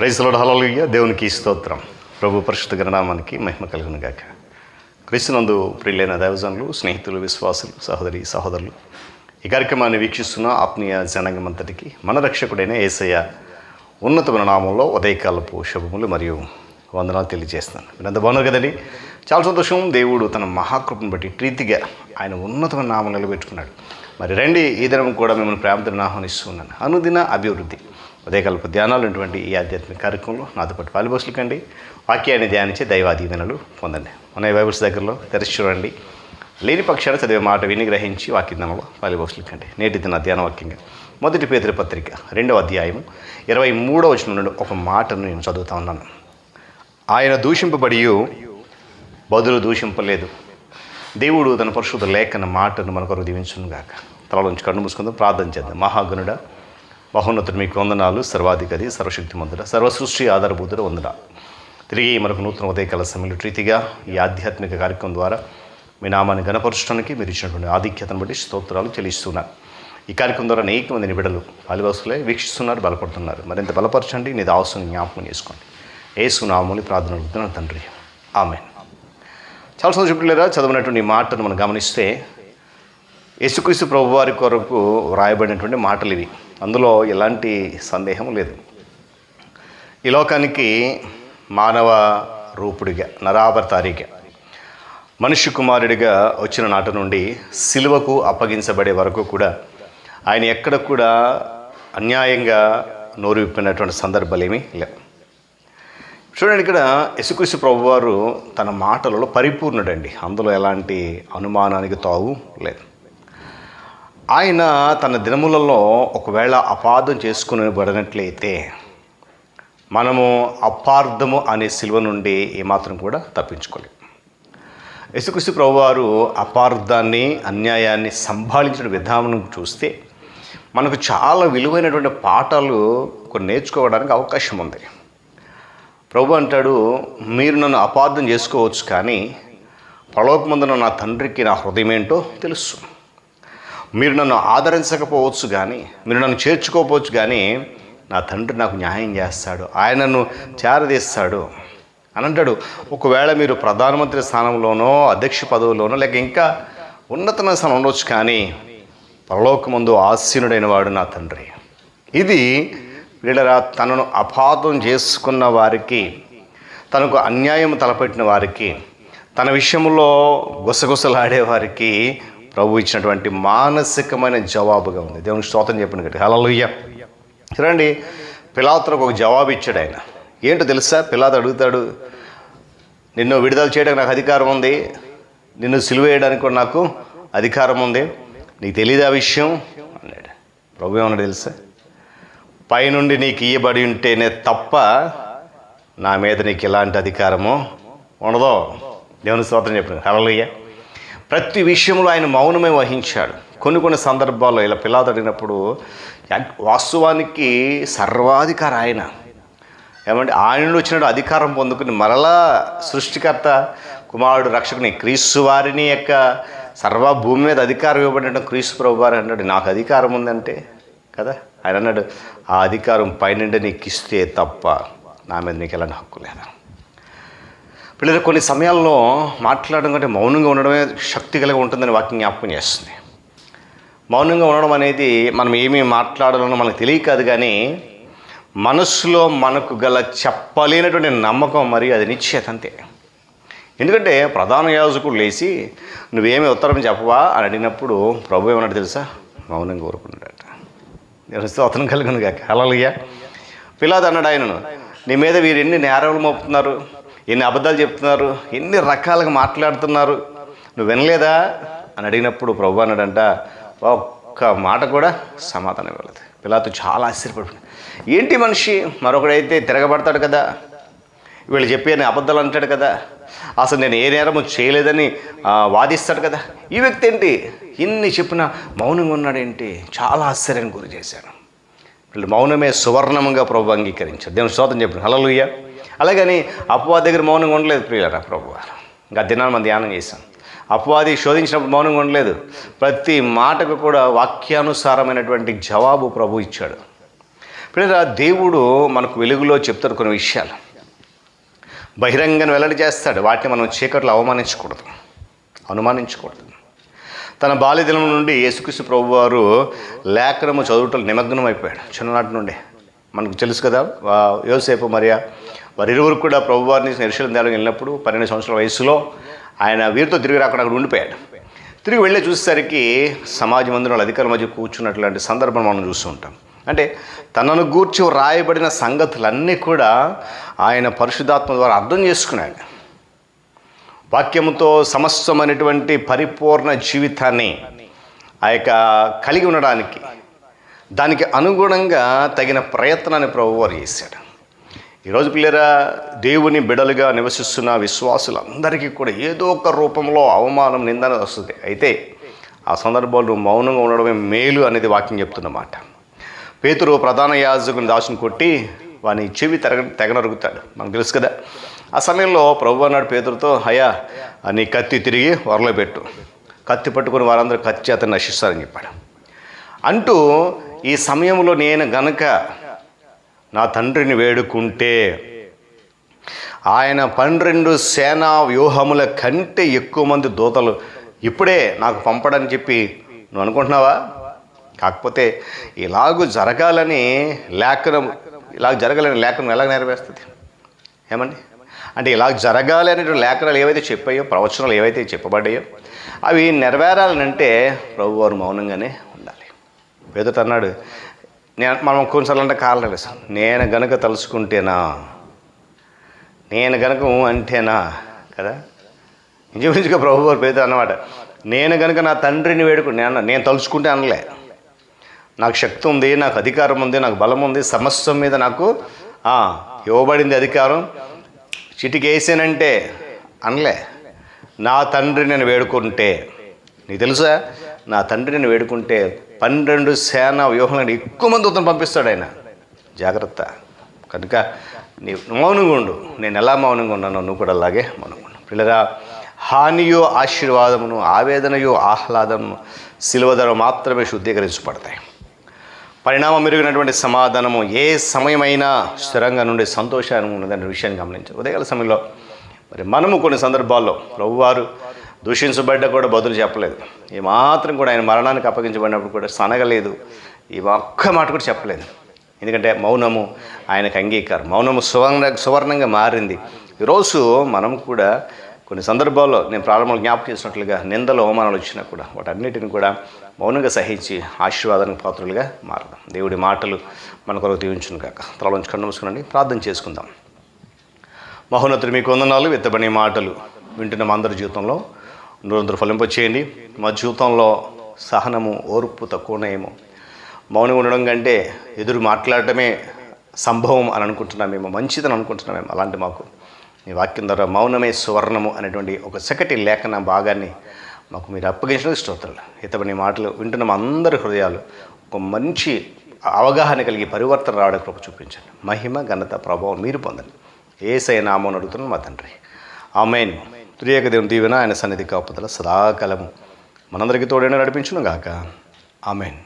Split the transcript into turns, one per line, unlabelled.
ప్రైజ్లో హలలుయ్య దేవునికి స్తోత్రం. ప్రభు పరిశుద్ధ గణనామానికి మహిమ కలుగును గాక. క్రీస్తునందు ప్రియులైన దైవజనులు స్నేహితులు విశ్వాసులు సహోదరి సహోదరులు ఈ కార్యక్రమాన్ని వీక్షిస్తున్న ఆత్మీయ జనాంగమంతటికి మన రక్షకుడైన ఏసయ్య ఉన్నతమైన నామంలో ఉదయకాలపు శుభములు మరియు వందనాలు తెలియజేస్తున్నాను. మీరంత బాగున్నారు కదండి? చాలా సంతోషం. దేవుడు తన మహాకృపను బట్టి ప్రీతిగా ఆయన ఉన్నతమైన నామం నిలబెట్టుకున్నాడు. మరి రండి ఈ దినం కూడా మిమ్మల్ని ప్రేమతో ఆహ్వానిస్తున్నాను అనుదిన అభివృద్ధి. ఉదయకల్ప ధ్యానాలు ఉన్నటువంటి ఈ ఆధ్యాత్మిక కార్యక్రమంలో నాతో పాటు పాలిబోసులు కండి. వాక్యాన్ని ధ్యానించి దైవాధీనలు పొందండి. మన బైబిల్స్ దగ్గరలో తెరిచి చూడండి. లేని పక్షాన చదివే మాట విని గ్రహించి వాక్యంలో పాలిబోసులు కండి. నేటి దిన ధ్యాన వాక్యంగా. మొదటి పేదరి పత్రిక రెండవ అధ్యాయము ఇరవై మూడవ వచనం నుండి ఒక మాటను నేను చదువుతా ఉన్నాను. ఆయన దూషింపబడి బదులు దూషింపలేదు. దేవుడు తన పరిశుద్ధ లేఖన మాటను మన కొరకు దీవించును గాక తలలోంచి కన్ను మూసుకుందాం ప్రార్థన చేద్దాం. మహాగనుడ మహోన్నతుడు మీకు వందనాలు సర్వాధికారి సర్వశక్తిమంతుడ సర్వసృష్టి ఆధారభూతుడు వందన తిరిగి మనకు నూతన ఉదయకాల సమయంలో ప్రీతిగా ఈ ఆధ్యాత్మిక కార్యక్రమం ద్వారా మీ నామాన్ని గణపరచడానికి మీరు ఇచ్చినటువంటి ఆధిక్యతను బట్టి స్తోత్రాలు చెల్లిస్తున్నాను ఈ కార్యక్రమం ద్వారా అనేక మంది నిబిడలు పాలివాసులే వీక్షిస్తున్నారు బలపడుతున్నారు. మరింత బలపరచండి నీ దావసం జ్ఞాపకం చేసుకోండి. ఏసు నామూలి ప్రార్థన అడుగుతున్నాను తండ్రి. ఆమె చాలా సంతోషం పిల్లరా చదివినటువంటి మాటను మనం గమనిస్తే యేసుక్రీస్తు ప్రభు వారి కొరకు వ్రాయబడినటువంటి మాటలు ఇవి. అందులో ఎలాంటి సందేహం లేదు. ఈ లోకానికి మానవ రూపుడిగా నరావతారిగా మనుష్య కుమారుడిగా వచ్చిన నాటి నుండి సిలువకు అప్పగించబడే వరకు కూడా ఆయన ఎక్కడ కూడా అన్యాయంగా నోరు విప్పినటువంటి సందర్భాలు లేవు చూడండి ఇక్కడ యశుకృష్ణ ప్రభువారు తన మాటలలో పరిపూర్ణుడండి. అందులో ఎలాంటి అనుమానానికి తావు లేదు. ఆయన తన దినములలో ఒకవేళ అపార్థం చేసుకుని పడినట్లయితే మనము అపార్థము అనే శిల్వ నుండి ఏమాత్రం కూడా తప్పించుకోలేము యశుకృష్ణ ప్రభు వారు అపార్థాన్ని అన్యాయాన్ని సంభాళించిన విధానం చూస్తే మనకు చాలా విలువైనటువంటి పాఠాలు కొన్ని నేర్చుకోవడానికి అవకాశం ఉంది. ప్రభు అంటాడు మీరు నన్ను అపార్థం చేసుకోవచ్చు కానీ పరలోకమందున నా తండ్రికి నా హృదయం ఏంటో తెలుసు. మీరు నన్ను ఆదరించకపోవచ్చు కానీ మీరు నన్ను చేర్చుకోకపోవచ్చు కానీ నా తండ్రి నాకు న్యాయం చేస్తాడు ఆయన నన్ను చేరదీస్తాడు అని అంటాడు. ఒకవేళ మీరు ప్రధానమంత్రి స్థానంలోనో అధ్యక్ష పదవిలోనో లేక ఇంకా ఉన్నతమైన స్థానం ఉండొచ్చు కానీ పరలోకమందు ఆసీనుడైన వాడు నా తండ్రి. ఇది వీళ్ళరా తనను అపాతం చేసుకున్న వారికి తనకు అన్యాయం తలపెట్టిన వారికి తన విషయంలో గుసగుసలాడే వారికి ప్రభు ఇచ్చినటువంటి మానసికమైన జవాబుగా ఉంది. దేవుని స్తోత్రం చెప్పిన గట్టి హలలుయ్య చూడండి పిలాతులకు ఒక జవాబు ఇచ్చాడు ఆయన. ఏంటో తెలుసా? పిలాతు అడుగుతాడు నిన్ను విడుదల చేయడానికి నాకు అధికారం ఉంది. నిన్ను సిలువ వేయడానికి కూడా నాకు అధికారం ఉంది. నీకు తెలియదు ఆ విషయం? అన్నాడు. ప్రభు ఏమన్నాడు తెలుసా? పైనుండి నీకు ఇయ్యబడి ఉంటేనే తప్ప నా మీద నీకు ఎలాంటి అధికారము ఉండదో. దేవుని స్తోత్రం చెప్పిన హలలుయ్య ప్రతి విషయంలో ఆయన మౌనమే వహించాడు. కొన్ని కొన్ని సందర్భాల్లో ఇలా పిల్లలు అడిగినప్పుడు వాస్తవానికి సర్వాధికారి ఆయన. ఏమంటే ఆయన నుండి అధికారం పొందుకుని మరలా సృష్టికర్త కుమారుడు రక్షకుని క్రీస్తు వారిని యొక్క సర్వ భూమి మీద అధికారం ఇవ్వబడిన క్రీస్తు ప్రభు వారు అన్నాడు నాకు అధికారం ఉందంటే? కదా? ఆయన అన్నాడు ఆ అధికారం పైనుండి నీకు ఇస్తే తప్ప నా మీద నీకు ఎలాంటి హక్కు లేదా? పిల్లలు కొన్ని సమయాల్లో మాట్లాడడం కంటే మౌనంగా ఉండడమే శక్తి కలిగి ఉంటుందని వాక్యం జ్ఞాపకం చేస్తుంది. మౌనంగా ఉండడం అనేది మనం ఏమేమి మాట్లాడాలనో మనకు తెలియ కాదు కానీ మనస్సులో మనకు గల చెప్పలేనటువంటి నమ్మకం మరి అది నిశ్చేత అంతే. ఎందుకంటే ప్రధాన యాజకుడు లేచి నువ్వేమి ఉత్తరం చెప్పవా? అని అడిగినప్పుడు ప్రభు ఏమన్నాడు తెలుసా? మౌనంగా ఊరుకున్నాడట. నేను అతను కలిగిన కలలుగా అలలుగా పిల్లాది అన్నాడు ఆయనను నీ మీద వీరు ఎన్ని నేరాలు మోపుతున్నారు? ఎన్ని అబద్ధాలు చెప్తున్నారు? ఎన్ని రకాలుగా మాట్లాడుతున్నారు? నువ్వు వినలేదా? అని అడిగినప్పుడు ప్రభు అన్నాడంట ఒక్క మాట కూడా సమాధానం ఇవ్వలేదు. పిల్లతో చాలా ఆశ్చర్యపడుతుంది ఏంటి మనిషి? మరొకడైతే తిరగబడతాడు కదా. వీళ్ళు చెప్పి అని అబద్ధాలు అంటాడు కదా. అసలు నేను ఏ నేరము చేయలేదని వాదిస్తాడు కదా. ఈ వ్యక్తి ఏంటి? ఇన్ని చెప్పినా మౌనంగా ఉన్నాడేంటి? చాలా ఆశ్చర్యానికి గురి చేశాడు. వీళ్ళు మౌనమే సువర్ణంగా ప్రభు అంగీకరించారు. దేవుని స్తోత్రం చెప్పిన హలలుయ్యా అలాగని అపవాది దగ్గర మౌనంగా ఉండలేదు ప్రియులరా ప్రభు ఇంకా దినాన్ని మనం ధ్యానం చేశాం. అపవాది శోధించినప్పుడు మౌనంగా ఉండలేదు. ప్రతి మాటకు కూడా వాక్యానుసారమైనటువంటి జవాబు ప్రభు ఇచ్చాడు. ప్రియులరా దేవుడు మనకు వెలుగులో చెప్తారు కొన్ని విషయాలు. బహిరంగను వెల్లడి చేస్తాడు. వాటిని మనం చీకట్లో అవమానించకూడదు. అనుమానించకూడదు. తన బాల్యదినం నుండి యేసుక్రీస్తు ప్రభు వారు లేఖనము చదువుటలు నిమగ్నం అయిపోయాడు చిన్ననాటి నుండి. మనకు తెలుసు కదా యోసేపు మరియా వారిరువురు కూడా ప్రభు వారిని దేవాలయం వెళ్ళినప్పుడు పన్నెండు సంవత్సరాల వయసులో ఆయన వీరితో తిరిగి రాకుండా అక్కడ ఉండిపోయాడు. తిరిగి వెళ్ళి చూసేసరికి సమాజ మందిరంలో అధికారుల మధ్య కూర్చున్నట్లాంటి సందర్భం మనం చూస్తూ ఉంటాం. అంటే తనను గూర్చి రాయబడిన సంగతులన్నీ కూడా ఆయన పరిశుద్ధాత్మ ద్వారా అర్థం చేసుకున్నాడు. వాక్యముతో సమస్తమైనటువంటి పరిపూర్ణ జీవితాన్ని ఆ యొక్క కలిగి ఉండడానికి దానికి అనుగుణంగా తగిన ప్రయత్నాన్ని ప్రభువారు చేశాడు. ఈరోజు పిల్లరా దేవుని బిడలుగా నివసిస్తున్న విశ్వాసులందరికీ కూడా ఏదో ఒక రూపంలో అవమానం నిందన వస్తుంది. అయితే ఆ సందర్భంలో మౌనంగా ఉండడమే మేలు అనేది వాక్యం చెప్తున్నమాట పేతురు ప్రధాన యాజకుని దాసుని కొట్టి వాని చెవి తెగ తెగనరుగుతాడు మనకు తెలుసు కదా ఆ సమయంలో ప్రభు అన్నాడు పేతురుతో అయ్యా నీ కత్తి తిరిగి వరలో పెట్టు. కత్తి పట్టుకుని వారందరూ కత్తి అతను నశిస్తారని చెప్పాడు. అంటూ ఈ సమయంలో నేను గనక నా తండ్రిని వేడుకుంటే. ఆయన పన్నెండు సేనా వ్యూహముల కంటే ఎక్కువ మంది దూతలు ఇప్పుడే నాకు పంపడని చెప్పి నువ్వు అనుకుంటున్నావా? కాకపోతే ఇలాగూ జరగాలని లేఖనం ఇలా జరగాలని లేఖనం ఎలా నెరవేరుస్తుంది? ఏమండి? అంటే ఇలా జరగాలి అనే లేఖనాలు ఏవైతే చెప్పాయో ప్రవచనాలు ఏవైతే చెప్పబడ్డాయో అవి నెరవేరాలనంటే ప్రభువారు మౌనంగానే ఉండాలి. పేదట అన్నాడు నేను మనం కొన్నిసార్లు అంటే కారణం లేదు నేను గనక తలుచుకుంటేనా? నేను గనక ఊ అంటేనా? కదా? ఇంచుమించుగా ప్రభు వారు పేద అన్నమాట. నేను గనక నా తండ్రిని వేడుకు నేను నేను తలుచుకుంటే అనలే. నాకు శక్తి ఉంది నాకు అధికారం ఉంది నాకు బలం ఉంది సమస్య మీద నాకు ఇవ్వబడింది అధికారం. చిటికి వేసానంటే అనలే. నా తండ్రి నేను వేడుకుంటే నీకు తెలుసా? నా తండ్రి నేను వేడుకుంటే పన్నెండు సేన వ్యూహాలను ఎక్కువ మంది ఉత్తరం పంపిస్తాడు ఆయన. జాగ్రత్త. కనుక నీ మౌనంగా ఉండు. నేను ఎలా మౌనంగా ఉన్నానో నువ్వు కూడా అలాగే మౌనంగా ఉండు. పిల్లరా హానియో ఆశీర్వాదమును ఆవేదనయో ఆహ్లాదమును సిలువధర మాత్రమే శుద్ధీకరించబడతాయి. పరిణామం మెరుగినటువంటి సమాధానము ఏ సమయమైనా స్థిరంగా నుండి సంతోషాన్ని ఉన్నదనే విషయాన్ని గమనించారు ఉదయకాల సమయంలో మరి మనము కొన్ని సందర్భాల్లో ప్రభువారు దూషించబడ్డ కూడా బదులు చెప్పలేదు. ఈ మాత్రం కూడా ఆయన మరణానికి అప్పగించబడినప్పుడు కూడా సనగలేదు. ఈ ఒక్క మాట కూడా చెప్పలేదు. ఎందుకంటే మౌనము ఆయనకు అంగీకారం. మౌనము సువర్ణ సువర్ణంగా మారింది. ఈరోజు మనం కూడా కొన్ని సందర్భాల్లో నేను ప్రారంభంలో జ్ఞాపకం చేసినట్లుగా నిందలు అవమానాలు వచ్చినా కూడా వాటన్నిటిని కూడా మౌనంగా సహించి ఆశీర్వాదానికి పాత్రలుగా మారదాం. దేవుడి మాటలు మన కొరకు దీవించును కాక తలలోంచి కన్ను మూసుకునండి. ప్రార్థన చేసుకుందాం. మహోన్నతుడు మీకు వందనాలు. విత్తబడి మాటలు వింటున్న మా అందరి జీవితంలో నిరంతరం ఫలింపచేయండి మా జీవితంలో సహనము ఓర్పు తక్కువనేమో మౌనం ఉండడం కంటే ఎదురు మాట్లాడటమే సంభవం అని అనుకుంటున్నామేమో మంచిదని అనుకుంటున్నామేమో అలాంటి మాకు. మీ వాక్యం ద్వారా మౌనమే సువర్ణము అనేటువంటి ఒక చక్కటి లేఖన భాగాన్ని మాకు మీరు అప్పగించిన స్తోత్రాలు. ఇతని మాటలు వింటున్న మా అందరి హృదయాలు ఒక మంచి అవగాహన కలిగి పరివర్తన రావడానికి కృప చూపించండి. మహిమ ఘనత ప్రభావం మీరు పొందండి. ఏసై నామం అడుగుతున్నాను మా తండ్రి. ఆమెను. త్రియేక దేవుని దీవెన ఆయన సన్నిధి కాపుదల సదాకాలము మనందరికీ తోడైనా నడిపించును గాక ఆమెన్